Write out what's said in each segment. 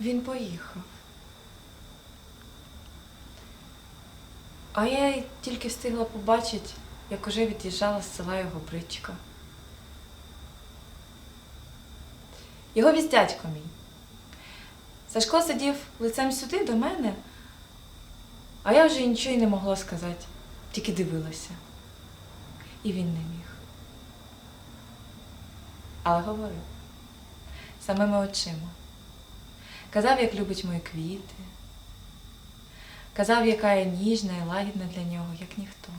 Він поїхав. А я тільки встигла побачити, як уже від'їжджала з села його бричка. Його віз дядько мій. Сашко сидів лицем сюди до мене, а я вже нічого й не могла сказати, тільки дивилася. І він не міг. Але говорив самими очима. Казав, як любить мої квіти. Казав, яка я ніжна і лагідна для нього, як ніхто.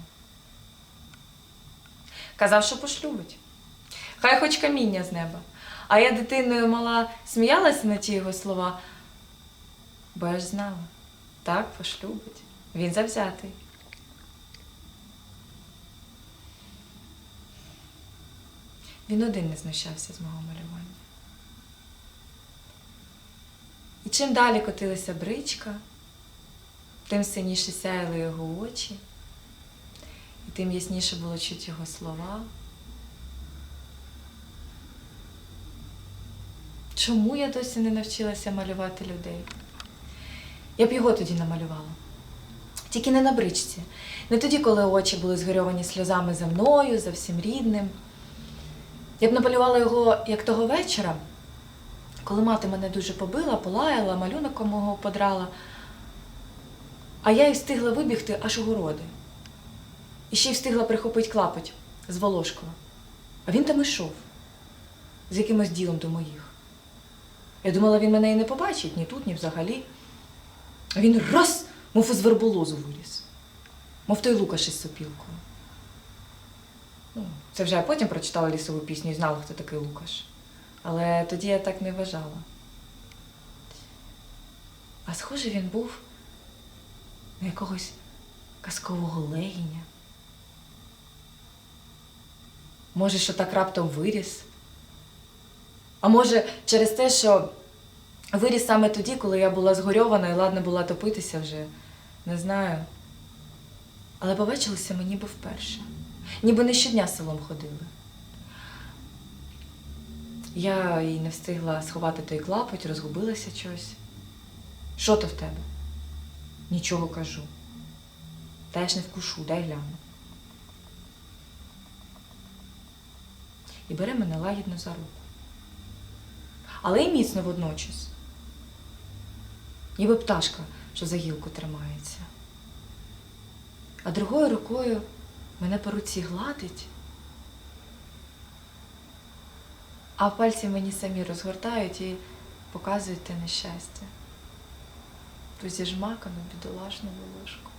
Казав, що пошлюбить. Хай хоч каміння з неба. А я дитиною мала сміялася на ті його слова, бо я ж знала, так, пошлюбить. Він завзятий. Він один не знущався з мого малювання. Чим далі котилася бричка, тим синіше сяяли його очі, і тим ясніше було чути його слова. Чому я досі не навчилася малювати людей? Я б його тоді намалювала. Тільки не на бричці. Не тоді, коли очі були згорьовані сльозами за мною, за всім рідним. Я б намалювала його як того вечора, коли мати мене дуже побила, полаяла, малюнком мого подрала, а я й встигла вибігти аж у городи. І ще й встигла прихопити клапоть з Волошкова. А він там ішов з якимось ділом до моїх. Я думала, він мене і не побачить ні тут, ні взагалі. А він раз, мов із верболозу виліз, мов той Лукаш із сопілкою. Ну, це вже я потім прочитала лісову пісню і знала, хто такий Лукаш. Але тоді я так не вважала. А схоже, він був на якогось казкового легіня. Може, що так раптом виріс. А може, через те, що виріс саме тоді, коли я була згорьована і ладна була топитися вже, не знаю. Але побачилися ми ніби вперше. Ніби не щодня селом ходили. Я і не встигла сховати той клапоть, розгубилася чогось. Що то в тебе? Нічого кажу. Та я ж не вкушу, дай гляну. І бере мене лагідно за руку. Але й міцно водночас. Ніби пташка, що за гілку тримається. А другою рукою мене по руці гладить, а пальці мені самі розгортають і показують те нещастя. Ту зіжмакану бідолашну волошку.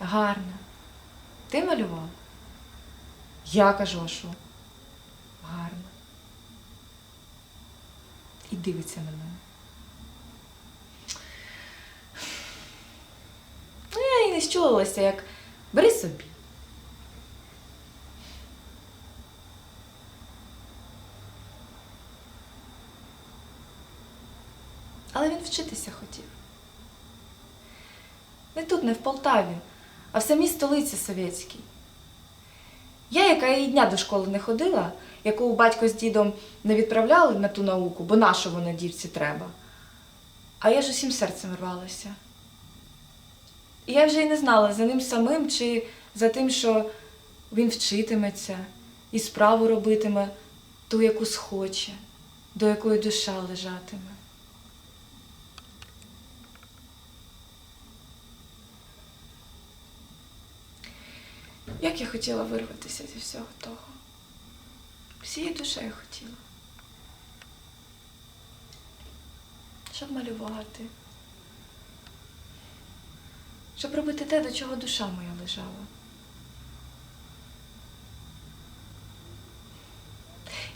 Гарно. Ти малював? Я кажу, а що? Гарно. І дивиться на мене. Ну, я і не щулилася, як бери собі. Але він вчитися хотів. Не тут, не в Полтаві, а в самій столиці совєтській. Я, яка і дня до школи не ходила, яку батько з дідом не відправляли на ту науку, бо на вона дівці треба. А я ж усім серцем рвалася. І я вже й не знала, за ним самим чи за тим, що він вчитиметься і справу робитиме ту, яку схоче, до якої душа лежатиме. Як я хотіла вирватися зі всього того. Всією душею хотіла. Щоб малювати. Щоб робити те, до чого душа моя лежала.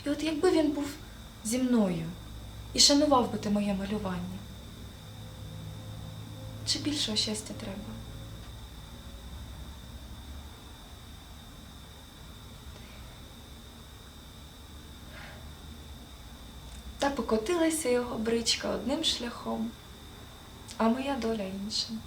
І от якби він був зі мною і шанував би те моє малювання, чи більшого щастя треба? Та покотилася його бричка одним шляхом, а моя доля іншим.